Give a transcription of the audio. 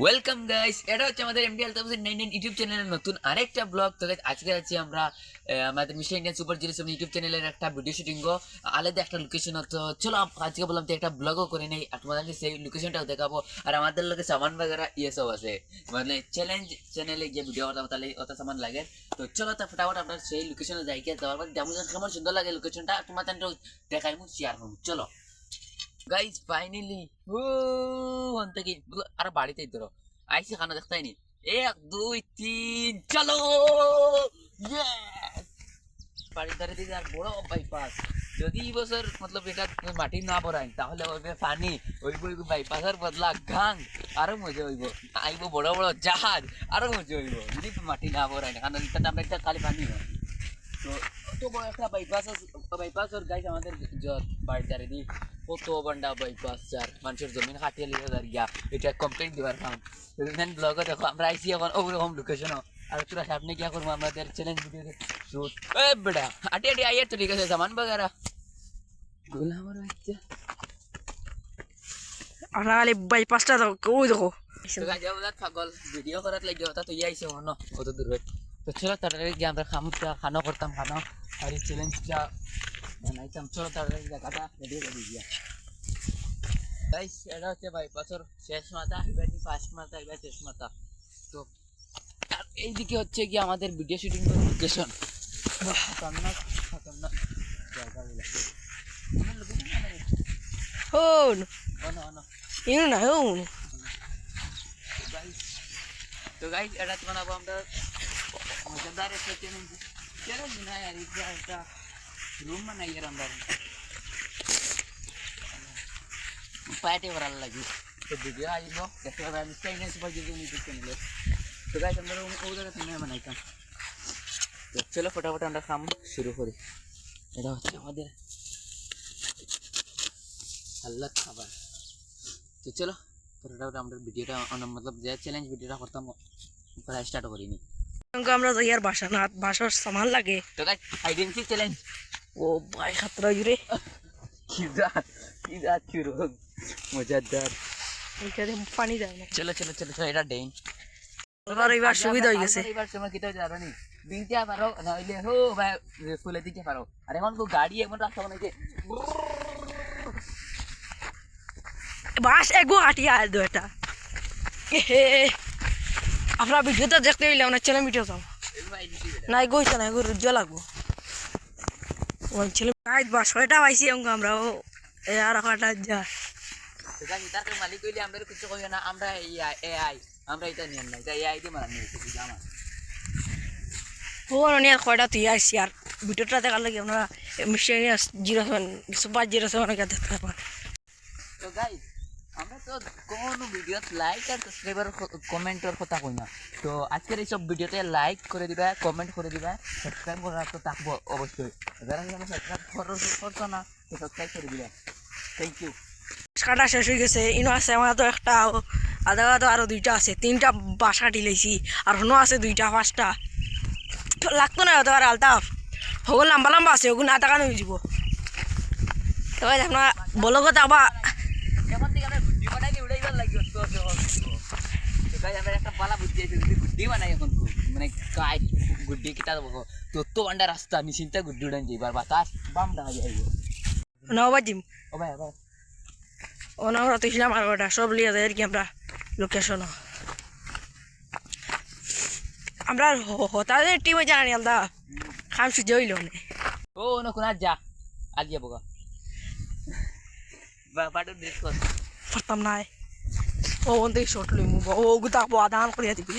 Welcome guys এটা হচ্ছে আমাদের এমডি আলতাফুজ নাইন ইউটিউব চ্যানেলের নতুন আরেকটা ব্লগ তো আজকে আছি আমরা আমাদের mister Indian super zero seven YouTube চ্যানেলের একটা ভিডিও শুটিং আলাদা একটা লোকেশন তো চলো আজকে বললাম তো একটা ব্লগও করে নেই। তোমাদেরকে সেই লোকেশনটাও দেখাবো। আর আমাদের লোকে সামান বাগেরা ইয়ে সব আছে। মানে চ্যালেঞ্জ চ্যানেলে গিয়ে ভিডিও করতাম তাহলে অত সামান লাগে। তো চলো তা ফটাফট আমরা সেই লোকেশনে যাই। গিয়ে দেওয়ার পর যেমন কেমন সুন্দর লাগে লোকেশনটা তোমার দেখাই শেয়ার করব। চলো। গাইজ ফাইনালি ও অন্ত কি আর বাড়িতেই ধরো আইসি খানা দেখতাই নি এক দুই তিন চলো! বাড়ির ধারে দিকে আর বড় বাইপাস যদি এই বছর মতলব এটা মাটি না ভরাই তাহলে ওইবে পানি ওইব ওইব বাইপাসের বদলা গাং আরও মজা হইব আইব বড় বড় জাহাজ আরও মজা হইব যদি মাটি না ভরাই কারণ আমরা একটা খালি পানি হয় তো তো বড় একটা বাইপাস বাইপাস ওর গাইজ আমাদের যত বাড়ির ধারে দি কত বান্ডা বাইপাস যার মানুষের জমিন কাটিয়ে লিখে দাঁড় গিয়া এটা কমপ্লেন দিবার কাম দেন ব্লগে দেখো আমরা আইসি এখন ওরকম লোকেশনও আর তোরা সামনে গিয়া করব আমাদের চ্যালেঞ্জ ভিডিও শুট এ বেটা আটি আটি আইয়ার তো ঠিক আছে সামান বাগারা। গোলা আমার বাচ্চা আমরা খালি বাইপাসটা তো ওই দেখো? তো গাইজ ওদাত পাগল ভিডিও করার লাগে ওটা তো ইয়াইছে মন অত দূর তো চলো তাড়াতাড়ি গিয়ে আমরা খামটা খানো করতাম খানো। আর এই চ্যালেঞ্জটা বানাইতাম চলো তাড়াতাড়ি জায়গাটা রেডি করে দিয়া গাইস এটা হচ্ছে বাইপাসের শেষ মাথা এবার ফার্স্ট মাথা এবার শেষ মাথা। তো আর এইদিকে হচ্ছে কি আমাদের ভিডিও শুটিং লোকেশন খতরনাক খতরনাক জায়গাগুলো। হন। অন অন ইনু না হন। গাইস তো গাইস এটা বানাবো আমরা মজাদার একটা চ্যালেঞ্জ চ্যালেঞ্জ না यार এটা একটা রুম বানাই এর আমরা পাইটে ভরাল লাগি তো ভিডিও আইব দেখতে পাবে আমি চাইনা সুপার যদি ইউটিউব চ্যানেলে তো গাইস আমরা ওদের সিনেমা বানাইতাম তো চলো ফটাফট আমরা কাম শুরু করি এটা হচ্ছে আমাদের হাল্লাত খাবার তো চলো ফটাফট আমরা ভিডিওটা মতলব যে চ্যালেঞ্জ ভিডিওটা করতাম প্রায় স্টার্ট করিনি আমরা যাই আর বাসা না বাসার সামান লাগে। আইডেন্টি চ্যালেঞ্জ ও ভাই খাতরা কিজা চুরো মজাদার। এইখানে পানি দেয় না। চলো চলো চলো চলো এটা তোর এবার সুবিধা হয়ে গেছে। এবার সময় কিটা জানো নি বিনতে পারো নইলে হো ভাই ফুলে দিতে পারো। আর এখন কো গাড়ি এমন রাস্তা বানাইছে। বাস এগো হাঁটিয়ে আয় দো এটা। আমরা ভিডিওটা দেখতে হইলে ওনার ছেলে ভিডিও যাও। না এগো হইছে না রুজ্জ লাগবো। ওই ছেলে গাইড বাস ছয়টা পাইছি আমরা ও এ আর কাটা যা। নিতার মালিক কইলে আমরা কিছু কই না আমরা এআই আমরা এটা নিয়ে না এটা এআই দিয়ে মারানি কিছু আমার। ও নিয়ে কয়টা তুই আসছি আর ভিডিওটা দেখার লাগে আপনারা mister zero seven super zero seven দেখতে তো আমরা কোনো লাইক কথা কই না। তো আজকের এই ভিডিওতে লাইক করে দিবা কমেন্ট করে দিবা সাবস্ক্রাইব করা তো থাকব অবশ্যই। করছ না, তো সাবস্ক্রাইব করে দিবা। থ্যাংক ইউ কাটা শেষ হয়ে গেছে, ইনো আছে, আমার তো একটা আধা তো আরও দুইটা আছে, তিনটা বাসা লাইছি আর হনো আছে দুইটা, পাঁচটা। লাগতো না হতে পারে আলতাফ হগল লম্বা লম্বা আছে, ওগুলো আধা কান হয়ে যাব। তো ভাই, আপনার বলো কথা আবার এখন থেকে আমরা গুড্ডি বানাই উড়াইবার লাগি তো তো গাইস আমরা একটা পালা বুদ্ধি আছে গুড্ডি বানাই এখন মানে গুড্ডি কিটা দেবো তো তো আন্ডা রাস্তা নিশ্চিন্তে গুড্ডি উড়ান যাইবার বাতাস বাম ডাঙা যাইব। নবা ও ভাই ভাই। ও না আমরা তো ছিলাম আর ওটা সব লিয়ে যায় আর কি আমরা লোকেশন। আমরা হতাদের টিমে জানি আমরা খাম সুযোগ হইল ও না কোনা যা আজ যাব গা। বা বাটু ড্রেস কর। পারতাম না। ও ওন থেকে শর্ট লইমু ও গুতা আদান করিয়া দিবি